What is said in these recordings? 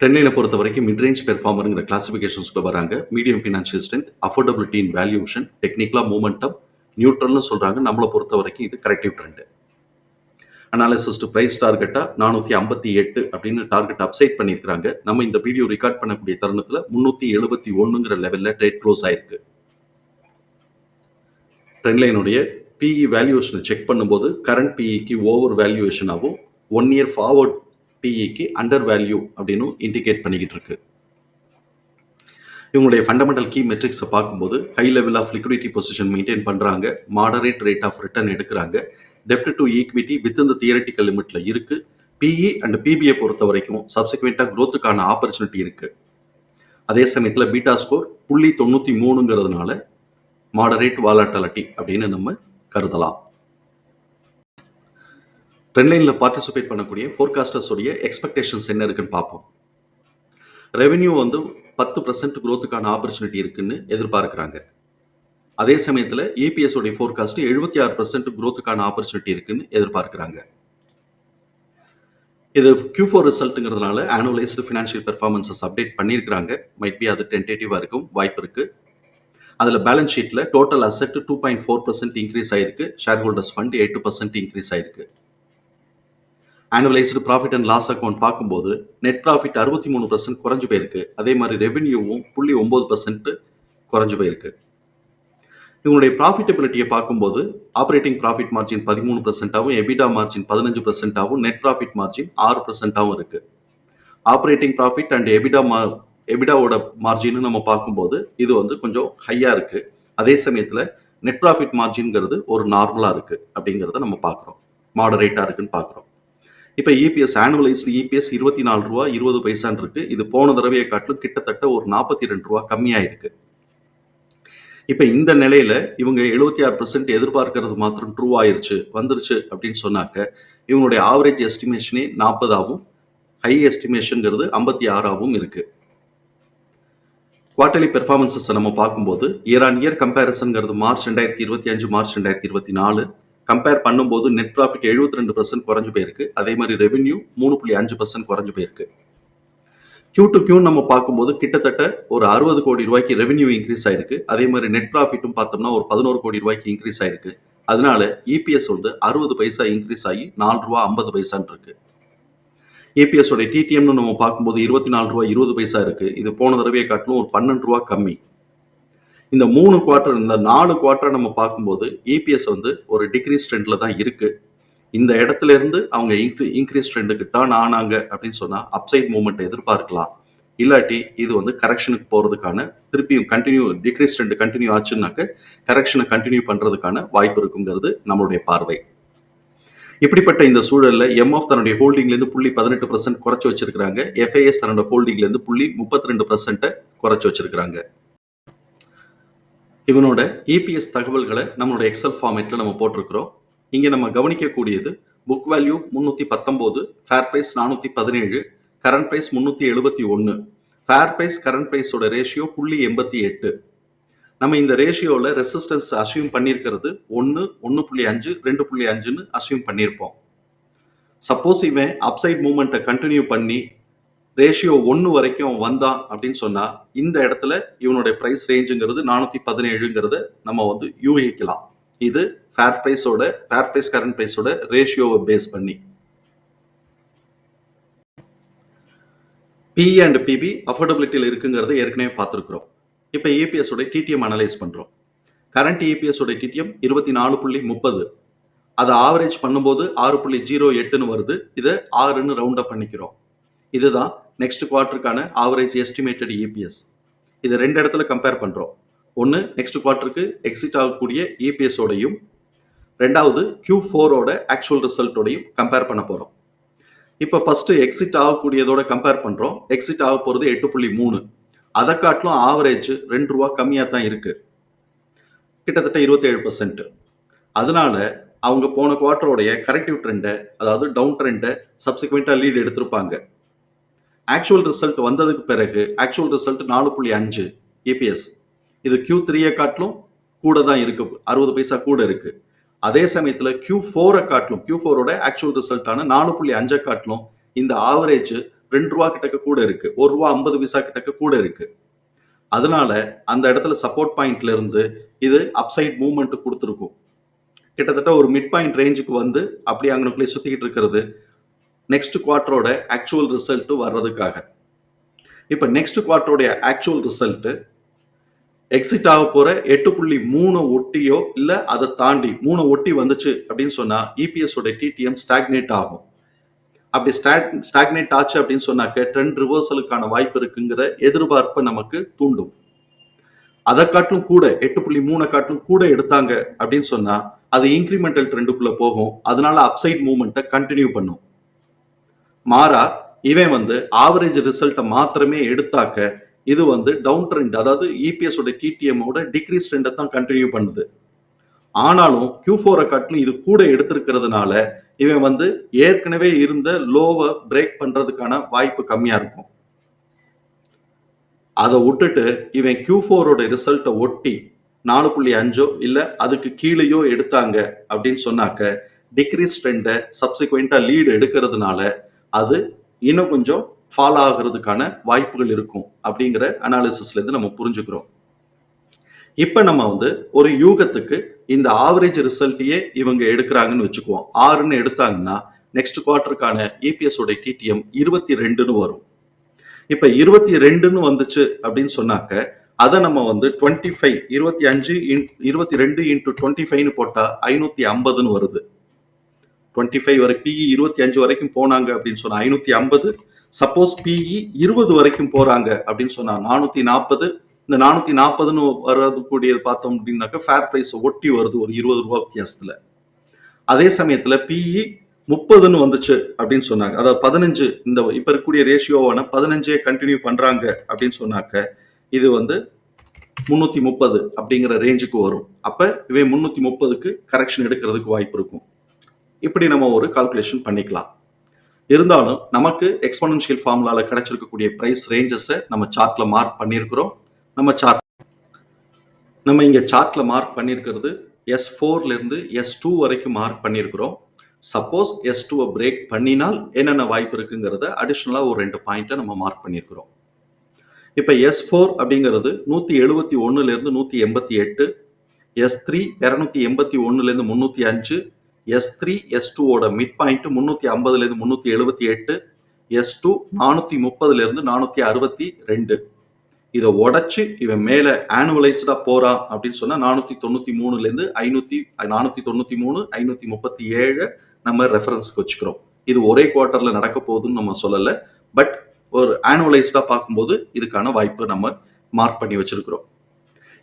டென்னையில் பொறுத்த வரைக்கும் மிட்ரேஞ்ச் பெர்ஃபார்மருங்கிற கிளாசிஃபிகேஷன்ஸ்க்குள்ள வராங்க. Medium financial strength affordability in valuation டெக்னிக்கலாக மூமெண்டம் நியூட்ரல்னு சொல்கிறாங்க நம்மளை பொறுத்த வரைக்கும் இது corrective trend analysis to price டார்கெட்டாக நானூற்றி ஐம்பத்தி எட்டு அப்படின்னு டார்கெட் அப்சைட் பண்ணியிருக்கிறாங்க. நம்ம இந்த வீடியோ ரெக்கார்ட் பண்ணக்கூடிய தருணத்தில் முந்நூற்றி எழுபத்தி ஒன்றுங்கிற லெவலில் ட்ரேட் க்ளோஸ் ஆயிருக்கு. ட்ரெண்ட்லைனுடைய பிஇ வேல்யூவேஷனை செக் பண்ணும்போது கரண்ட் பிஇக்கு ஓவர் வேல்யூவேஷனாகவும் ஒன் இயர் ஃபார்வர்ட் பிஇக்கு அண்டர் வேல்யூ அப்படின்னு இண்டிகேட் பண்ணிக்கிட்டு இருக்கு. இவங்களுடைய ஃபண்டமெண்டல் கீ மெட்ரிக்ஸை பார்க்கும்போது high level of liquidity position maintain பண்ணுறாங்க மாடரேட் ரேட் ஆஃப் ரிட்டர்ன் எடுக்கிறாங்க. டெப்ட் டு ஈக்விட்டி வித் இந்த தியரட்டிக்கல் லிமிட்ல இருக்கு. பிஇ அண்ட் பிபிஐ பொறுத்த வரைக்கும் சப்சிக்வெண்ட்டாக க்ரோத்துக்கான ஆப்பர்ச்சுனிட்டி இருக்கு. அதே சமயத்தில் பீட்டா ஸ்கோர் புள்ளி தொண்ணூற்றி மூணுங்கிறதுனால மாடரேட் வாலாட்டாலிட்டி அப்படின்னு நம்ம கருதலாம். ட்ரெண்ட்லைனில் பார்ட்டிசிபேட் பண்ணக்கூடிய ஃபோர்காஸ்டர்ஸுடைய எக்ஸ்பெக்டேஷன்ஸ் என்ன இருக்குன்னு பார்ப்போம். ரெவென்யூ வந்து பத்து பர்சன்ட் குரோத்துக்கான ஆப்பர்ச்சுனிட்டி இருக்குன்னு எதிர்பார்க்குறாங்க. அதே சமயத்தில் ஏபிஎஸ் உடைய ஃபோர்காஸ்ட் எழுபத்தி ஆறு பர்சன்ட் குரோத்துக்கான ஆப்பர்ச்சுனிட்டி இருக்குன்னு எதிர்பார்க்குறாங்க. இது கியூ ஃபோர் ரிசல்ட்டுங்கிறதுனால ஆனுவலைஸ்டு ஃபினான்ஷியல் பெர்ஃபார்மன்ஸஸ் அப்டேட் பண்ணியிருக்கிறாங்க. மைட் பி அது டென்டேட்டிவாக இருக்கும் வாய்ப்பு இருக்குது அதில் பேலன்ஸ் ஷீட்டில் total asset two point four percent increase ஆயிருக்கு. Shareholders fund eight percent increase ஆயிருக்கு. Annualised profit and loss account பார்க்கும்போது நெட் ப்ராஃபிட் அறுபத்தி மூணு பர்சன்ட் குறைஞ்சு போயிருக்கு. அதே மாதிரி ரெவென்யூவும் புள்ளி ஒம்பது பர்சன்ட் குறைஞ்சு போயிருக்கு. இவங்களுடைய ப்ராஃபிட்டபிலிட்டியை பார்க்கும்போது ஆப்ரேட்டிங் ப்ராஃபிட் மார்ஜின் பதிமூணு பர்சன்ட்டாகவும் எபிடா மார்ஜின் பதினஞ்சு பர்சென்ட்டாகவும் நெட் ப்ராஃபிட் மார்ஜின் ஆறு பர்சென்ட்டாகவும் இருக்கு. ஆப்ரேட்டிங் ப்ராஃபிட் அண்ட் எபிடா மா எபிடாவோட மார்ஜின்னு நம்ம பார்க்கும்போது இது வந்து கொஞ்சம் ஹையாக இருக்கு. அதே சமயத்தில் நெட் ப்ராஃபிட் மார்ஜின்ங்கிறது ஒரு நார்மலாக இருக்கு அப்படிங்கிறத நம்ம பார்க்குறோம். மாடரேட்டாக இருக்குன்னு பார்க்குறோம். இப்போ இபிஎஸ் ஆனுவலைஸ்டு இபிஎஸ் இருபத்தி நாலு ரூபா இருபது பைசான் இருக்கு. இது போன தடவையை காட்டிலும் கிட்டத்தட்ட ஒரு நாற்பத்தி ரெண்டு ரூபா கம்மியாக இருக்கு இப்போ இந்த நிலையில இவங்க எழுபத்தி ஆறு பர்சன்ட் எதிர்பார்க்கறது மாத்திரம் ட்ரூ ஆயிருச்சு வந்துருச்சு அப்படின்னு சொன்னாக்க இவங்களுடைய ஆவரேஜ் எஸ்டிமேஷனே நாற்பதாகவும் ஹை எஸ்டிமேஷனுங்கிறது ஐம்பத்தி ஆறாகவும் இருக்கு. குவார்டர்லி பெர்ஃபார்மன்சஸை நம்ம பார்க்கும்போது இயர் ஆன் இயர் கம்பேரிசன்ங்கிறது மார்ச் ரெண்டாயிரத்தி இருபத்தி அஞ்சு மார்ச் ரெண்டாயிரத்தி இருபத்தி நாலு கம்பேர் பண்ணும்போது நெட் ப்ராஃபிட் எழுபத்தி ரெண்டு பர்சன்ட் குறைஞ்சு போயிருக்கு. அதே மாதிரி ரெவென்யூ மூணு புள்ளி அஞ்சு பர்சன்ட் குறைஞ்சு போயிருக்கு. கியூ டு கியூ நம்ம பார்க்கும்போது கிட்டத்தட்ட ஒரு அறுபது கோடி ரூபாய்க்கு ரெவென்யூ இன்க்ரீஸ் ஆயிருக்கு. அதே மாதிரி நெட் ப்ராஃபிட்டும் பார்த்தோம்னா ஒரு பதினோரு கோடி ரூபாய்க்கு இன்க்ரீஸ் ஆயிருக்கு. அதனால இபிஎஸ் வந்து அறுபது பைசா இன்க்ரீஸ் ஆகி நாலு ரூபா ஐம்பது பைசான் இருக்கு. ஏபிஎஸ் உடைய டிடிஎம்னு நம்ம பார்க்கும்போது இருபத்தி நாலு ரூபா இருபது பைசா இருக்கு. இது போன தடவையை காட்டிலும் ஒரு பன்னெண்டு ரூபா கம்மி. இந்த மூணு குவார்டர் இந்த நாலு குவார்டர் நம்ம பார்க்கும்போது இபிஎஸ் வந்து ஒரு டிக்ரீஸ் ட்ரெண்ட்ல தான் இருக்கு. இந்த இடத்துல இருந்து அவங்க இன்க்ரீ இன்க்ரீஸ் ட்ரெண்டுக்கு டேர்ன் ஆனாங்க அப்படின்னு சொன்னா அப்சைட் மூவ்மெண்ட் எதிர்பார்க்கலாம். இல்லாட்டி இது வந்து கரெக்ஷனுக்கு போறதுக்கான திருப்பியும் கண்டினியூ டிக்ரீஸ் ட்ரெண்ட் கண்டினியூ ஆச்சுன்னாக்க கரெக்ஷனை கண்டினியூ பண்றதுக்கான வாய்ப்பு இருக்குங்கிறது நம்மளுடைய பார்வை. இப்படிப்பட்ட இந்த சூழல்ல எம்எஃப் தன்னுடைய ஹோல்டிங்லேருந்து புள்ளி பதினெட்டு பர்சன்ட் குறைச்சு வச்சிருக்காங்க எஃப்ஐஎஸ் தன்னோட ஹோல்டிங்லேருந்து புள்ளி முப்பத்தி ரெண்டு பர்சன்ட்டை குறைச்சு வச்சிருக்காங்க இவனோட இபிஎஸ் தகவல்களை நம்மளோட எக்ஸல் ஃபார்மேட்டில் நம்ம போட்டிருக்கிறோம். இங்கே நம்ம கவனிக்கக்கூடியது புக் வேல்யூ முந்நூற்றி பத்தொம்போது ஃபேர் ப்ரைஸ் நானூற்றி பதினேழு கரண்ட் ப்ரைஸ் முந்நூற்றி எழுபத்தி ஒன்று ஃபேர் ப்ரைஸ் கரண்ட் ப்ரைஸோட ரேஷியோ புள்ளி எண்பத்தி எட்டு நம்ம இந்த ரேஷியோவில் ரெசிஸ்டன்ஸ் அசியூம் பண்ணியிருக்கிறது ஒன்று ஒன்று புள்ளி அஞ்சு ரெண்டு புள்ளி அஞ்சுன்னு அசியூம் பண்ணியிருப்போம். சப்போஸ் இவன் அப்சைட் மூமெண்ட்டை கண்டினியூ பண்ணி ரேஷியோ ஒன்று வரைக்கும் வந்தான் அப்படின்னு சொன்னால் இந்த இடத்துல இவனுடைய ப்ரைஸ் ரேஞ்சுங்கிறது நானூற்றி பதினேழுங்கிறத நம்ம வந்து யூகிக்கலாம். இது ஃபேர் ப்ரைஸோட ஃபேர் ப்ரைஸ் கரண்ட் ப்ரைஸோட ரேஷியோவை பேஸ் பண்ணி. பி அண்ட் பிபி அஃபோர்டபிலிட்டியில் இருக்குங்கிறத ஏற்கனவே பார்த்துருக்குறோம். இப்போ இபிஎஸ் உடைய டிடிஎம் அனலைஸ் பண்ணுறோம் கரண்ட் இபிஎஸ் உடைய டிடிஎம் இருபத்தி நாலு புள்ளி முப்பது. அதை ஆவரேஜ் பண்ணும்போது ஆறு புள்ளி ஜீரோ எட்டுன்னு வருது. இதை ஆறுன்னு ரவுண்ட் அப் பண்ணிக்கிறோம். இதுதான் நெக்ஸ்ட் குவார்ட்டருக்கான ஆவரேஜ் எஸ்டிமேட்டட் இபிஎஸ் இது ரெண்டு இடத்துல கம்பேர் பண்ணுறோம் ஒன்று நெக்ஸ்ட் குவார்ட்டருக்கு எக்ஸிட் ஆகக்கூடிய இபிஎஸோடையும் ரெண்டாவது கியூ ஃபோரோட ஆக்சுவல் ரிசல்ட்டோடையும் கம்பேர் பண்ண போகிறோம் இப்போ ஃபஸ்ட்டு எக்ஸிட் ஆகக்கூடியதோட கம்பேர் பண்ணுறோம் எக்ஸிட் ஆக போகிறது எட்டு புள்ளி மூணு. அதை காட்டிலும் ஆவரேஜ் ரெண்டு ரூபா கம்மியாக தான் இருக்குது கிட்டத்தட்ட இருபத்தேழு பர்சன்ட்டு அதனால அவங்க போன குவார்ட்டருடைய கரெக்டிவ் ட்ரெண்டை அதாவது டவுன் ட்ரெண்டை சப்சிக்வெண்ட்டாக லீடு எடுத்திருப்பாங்க. ஆக்சுவல் ரிசல்ட் வந்ததுக்கு பிறகு ஆக்சுவல் ரிசல்ட் நாலு புள்ளி அஞ்சு இபிஎஸ் இது கியூ த்ரீயை காட்டிலும் கூட தான் இருக்கு. அறுபது பைசா கூட இருக்கு. அதே சமயத்தில் கியூ ஃபோரை காட்டிலும் கியூ ஃபோரோட ஆக்சுவல் ரிசல்ட்டான நாலு புள்ளி அஞ்சை காட்டிலும் இந்த ஆவரேஜ் ரெண்டு ரூபா கிட்டக்க கூட இருக்கு. ஒரு ரூபா ஐம்பது பைசா கிட்டக்க கூட இருக்கு. அதனால அந்த இடத்துல சப்போர்ட் பாயிண்ட்ல இருந்து இது அப்சைட் மூவ்மெண்ட் கொடுத்துருக்கும். கிட்டத்தட்ட ஒரு மிட் பாயிண்ட் ரேஞ்சுக்கு வந்து அப்படி அங்கனுக்குள்ளே சுத்திக்கிட்டு இருக்கிறது. நெக்ஸ்ட் குவார்டரோட ஆக்சுவல் ரிசல்ட் வர்றதுக்காக. இப்போ நெக்ஸ்ட் குவார்டரோடைய ஆக்சுவல் ரிசல்ட்டு எக்ஸிட் ஆக போகிற எட்டு புள்ளி மூணு ஒட்டியோ இல்லை அதை தாண்டி மூணு ஒட்டி வந்துச்சு அப்படின்னு சொன்னால் இபிஎஸ் டிடிஎம் ஸ்டாக்னேட் ஆகும். அப்படி ஸ்டாக் ஸ்டாக்னேட் ஆச்சு அப்படின்னு சொன்னாக்க ட்ரெண்ட் ரிவர்சலுக்கான வாய்ப்பு இருக்குங்கிற எதிர்பார்ப்பை நமக்கு தூண்டும். அதை காட்டிலும் கூட எட்டு புள்ளி மூணை காட்டிலும் கூட எடுத்தாங்க அப்படின்னு சொன்னால் அது இன்க்ரிமெண்டல் ட்ரெண்டுக்குள்ளே போகும். அதனால அப்சைட் மூவ்மெண்ட்டை கண்டினியூ பண்ணும். மாறா இவன் வந்து ஆவரேஜ் ரிசல்ட்டை மாத்திரமே எடுத்தாக்க இது வந்து டவுன் ட்ரெண்ட் அதாவது இபிஎஸ் ஓட டிடிஎம்மோட டிக்ரீஸ் ட்ரெண்டை தான் கண்டினியூ பண்ணுது. ஆனாலும் கியூ ஃபோரை காட்டிலும் இது கூட எடுத்திருக்கிறதுனால இவன் வந்து ஏற்கனவே இருந்த லோவை பிரேக் பண்றதுக்கான வாய்ப்பு கம்மியா இருக்கும். அதை விட்டுட்டு இவன் கியூ ஃபோரோட ரிசல்ட்டை ஒட்டி நாலு புள்ளி அஞ்சோ இல்லை அதுக்கு கீழேயோ எடுத்தாங்க அப்படின்னு சொன்னாக்க டிக்ரீஸ் ட்ரெண்டை சப்சிக்வெண்ட்டாக லீடு எடுக்கிறதுனால அது இன்னும் கொஞ்சம் ஃபாலோ ஆகிறதுக்கான வாய்ப்புகள் இருக்கும் அப்படிங்கிற அனாலிசிஸ்ல இருந்து நம்ம புரிஞ்சுக்கிறோம். இப்ப நம்ம வந்து ஒரு யூகத்துக்கு இந்த ஆவரேஜ் ரிசல்ட்டையே இவங்க எடுக்கிறாங்கன்னு வச்சுக்குவோம். ஆறுன்னு எடுத்தாங்கன்னா நெக்ஸ்ட் குவார்டருக்கான இபிஎஸ் உடைய டிடிஎம் இருபத்தி ரெண்டுன்னு வரும். இப்ப இருபத்தி ரெண்டுன்னு வந்துச்சு அப்படின்னு சொன்னாக்க அதை நம்ம வந்து டுவெண்ட்டி ஃபைவ் இருபத்தி அஞ்சு இன் இருபத்தி ரெண்டு இன்ட்டு டுவெண்ட்டி ஃபைவ்னு போட்டால் ஐநூற்றி ஐம்பதுன்னு வருது. டுவெண்ட்டி ஃபைவ் வரை பிஇ இருபத்தி அஞ்சு வரைக்கும் போனாங்க அப்படின்னு சொன்னா ஐநூற்றி ஐம்பது சப்போஸ் பிஇ இருபது வரைக்கும் போகிறாங்க அப்படின்னு சொன்னா நானூற்றி நாற்பது இந்த நானூற்றி நாற்பதுன்னு வர்றது கூடியது பார்த்தோம் அப்படின்னாக்கா ஃபேர் ப்ரைஸை ஒட்டி வருது ஒரு இருபது ரூபா வித்தியாசத்தில். அதே சமயத்தில் பிஇ முப்பதுன்னு வந்துச்சு அப்படின்னு சொன்னாங்க. அதாவது பதினஞ்சு இந்த இப்போ இருக்கக்கூடிய ரேஷியோவான பதினஞ்சே கண்டினியூ பண்ணுறாங்க அப்படின்னு சொன்னாக்க இது வந்து முந்நூற்றி முப்பது அப்படிங்கிற ரேஞ்சுக்கு வரும். அப்போ இவை முந்நூற்றி முப்பதுக்கு கரெக்ஷன் எடுக்கிறதுக்கு வாய்ப்பு இருக்கும். இப்படி நம்ம ஒரு கால்குலேஷன் பண்ணிக்கலாம். இருந்தாலும் நமக்கு எக்ஸ்போனன்ஷியல் ஃபார்முலாவில் கிடைச்சிருக்கக்கூடிய ப்ரைஸ் ரேஞ்சஸை நம்ம சார்ட்ல மார்க் பண்ணியிருக்கிறோம். நம்ம சார்ட் நம்ம இங்கே சார்ட்ல மார்க் பண்ணியிருக்கிறது எஸ் ஃபோர்லேருந்து எஸ் டூ வரைக்கும் மார்க் பண்ணியிருக்கிறோம். சப்போஸ் எஸ் டூவை பிரேக் பண்ணினால் என்னென்ன வாய்ப்பு இருக்குங்கிறத அடிஷ்னலாக ஒரு ரெண்டு பாயிண்ட்டை நம்ம மார்க் பண்ணியிருக்கிறோம். இப்போ எஸ் ஃபோர் அப்படிங்கிறது நூற்றி எழுபத்தி ஒன்றுலேருந்து நூற்றி எண்பத்தி எட்டு எஸ் த்ரீ இரநூத்தி எண்பத்தி ஒன்றுலேருந்து முந்நூற்றி அஞ்சு எஸ் த்ரீ எஸ் டூவோட மிட் பாயிண்ட் முந்நூற்றி ஐம்பதுலேருந்து முந்நூற்றி எழுபத்தி எட்டு எஸ் டூ நானூற்றி முப்பதுலேருந்து நானூற்றி அறுபத்தி ரெண்டு. இதை உடச்சி இவன் மேலே ஆனுவலைஸ்டாக போகிறான் அப்படின்னு சொன்னால் நானூற்றி தொண்ணூற்றி மூணுலேருந்து ஐநூற்றி நானூற்றி தொண்ணூற்றி மூணு ஐநூற்றி முப்பத்தி ஏழு நம்ம ரெஃபரன்ஸ்க்கு வச்சுக்கிறோம். இது ஒரே குவார்ட்டரில் நடக்க போகுதுன்னு நம்ம சொல்லலை. பட் ஒரு ஆனுவலைஸ்டாக பார்க்கும்போது இதுக்கான வாய்ப்பு நம்ம மார்க் பண்ணி வச்சுருக்கிறோம்.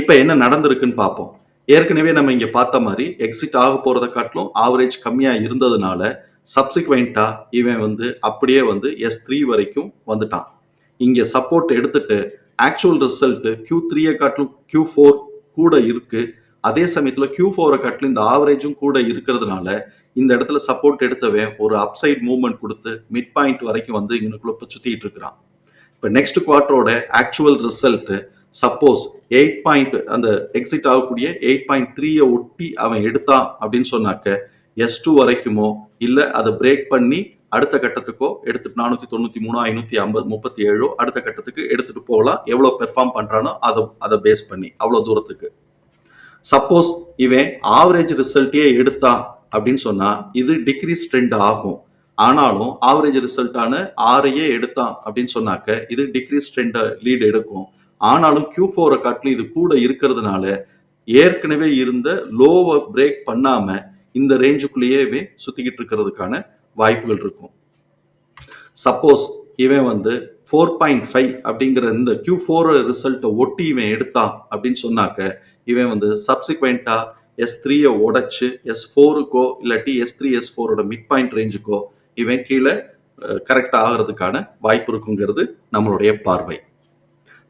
இப்போ என்ன நடந்திருக்குன்னு பார்ப்போம். ஏற்கனவே நம்ம இங்க பார்த்த மாதிரி எக்ஸிட் ஆக போறதை காட்டிலும் ஆவரேஜ் கம்மியா இருந்ததுனால சப்சிக்வெண்டா இவன் வந்து அப்படியே வந்து எஸ் த்ரீ வரைக்கும் வந்துட்டான். இங்க சப்போர்ட் எடுத்துட்டு ஆக்சுவல் ரிசல்ட் கியூ த்ரீயை காட்டிலும் கியூ ஃபோர் கூட இருக்கு. அதே சமயத்துல கியூ ஃபோரை காட்டிலும் இந்த ஆவரேஜும் கூட இருக்கிறதுனால இந்த இடத்துல சப்போர்ட் எடுத்தவன் ஒரு அப்சைட் மூவ்மெண்ட் கொடுத்து மிட் பாயிண்ட் வரைக்கும் வந்து இவனுக்குள்ள இப்போ சுத்திட்டு இருக்கிறான். இப்போ next குவார்டரோட actual result suppose eight point அந்த எக்ஸிட் ஆகக்கூடிய எயிட் பாயிண்ட் த்ரீயை ஒட்டி அவன் எடுத்தான் அப்படின்னு சொன்னாக்க எஸ் டூ வரைக்குமோ இல்லை அதை பிரேக் பண்ணி அடுத்த கட்டத்துக்கோ எடுத்துட்டு நானூற்றி தொண்ணூற்றி மூணு ஐநூற்றி ஐம்பது முப்பத்தி ஏழோ அடுத்த கட்டத்துக்கு எடுத்துகிட்டு போகலாம். எவ்வளோ பெர்ஃபார்ம் பண்ணுறானோ அதை அதை பேஸ் பண்ணி. அவ்வளோ தூரத்துக்கு. சப்போஸ் இவன் ஆவரேஜ் ரிசல்ட்டே எடுத்தான் அப்படின்னு சொன்னால் இது டிக்ரீஸ் ட்ரெண்ட் ஆகும். ஆனாலும் ஆவரேஜ் ரிசல்ட்டான ஆறையே எடுத்தான் அப்படின்னு சொன்னாக்க இது டிக்ரீஸ் ட்ரெண்டை லீட் எடுக்கும். ஆனாலும் கியூ ஃபோரை காட்டிலும் இது கூட இருக்கிறதுனால ஏற்கனவே இருந்த லோவை பிரேக் பண்ணாம இந்த ரேஞ்சுக்குள்ளேயே சுத்திக்கிட்டு இருக்கிறதுக்கான வாய்ப்புகள் இருக்கும். சப்போஸ் இவன் வந்து ஃபோர் பாயிண்ட் ஃபைவ் அப்படிங்கிற இந்த கியூ ஃபோர் ரிசல்ட்டை ஒட்டி இவன் எடுத்தான் அப்படின்னு சொன்னாக்க இவன் வந்து சப்சிக்வெண்ட்டா எஸ் த்ரீயை உடைச்சு எஸ் ஃபோருக்கோ இல்லாட்டி எஸ் த்ரீ எஸ் ஃபோரோட மிட் பாயிண்ட் ரேஞ்சுக்கோ இவன் கீழே கரெக்டாக ஆகிறதுக்கான வாய்ப்பு இருக்குங்கிறது நம்மளுடைய பார்வை.